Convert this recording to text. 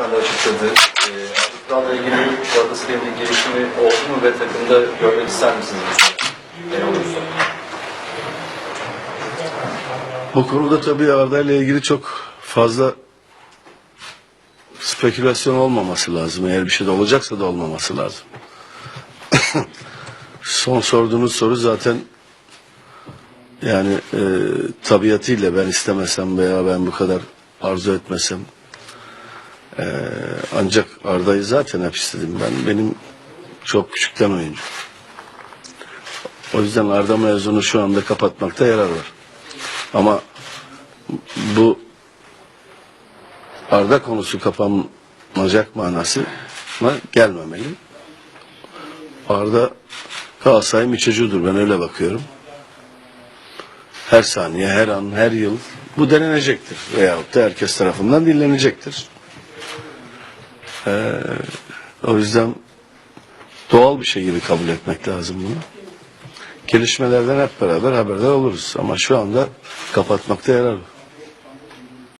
Şu anda açıkladı. Turan'la ilgili Galatasaray'la ilgili gelişimi oldu mu ve takımda görmek ister misiniz? Olursa. Bu konuda tabii Arda ile ilgili çok fazla spekülasyon olmaması lazım. Eğer bir şey de olacaksa da olmaması lazım. Son sorduğunuz soru zaten yani e, tabiatıyla ben istemesem veya ben bu kadar arzu etmesem e, ancak Arda'yı zaten hep istedim ben. Benim çok küçükten oyuncu. O yüzden Arda mevzunu şu anda kapatmakta yarar var. Ama bu Arda konusu kapanacak manasına gelmemeli. Arda Galatasaray'ın bir çocuğudur. Ben öyle bakıyorum. Her saniye, her an, her yıl bu denenecektir. Veyahut da herkes tarafından dinlenecektir. Ee, o yüzden doğal bir şey gibi kabul etmek lazım bunu. Gelişmelerden hep beraber haberdar oluruz. Ama şu anda kapatmakta yarar var.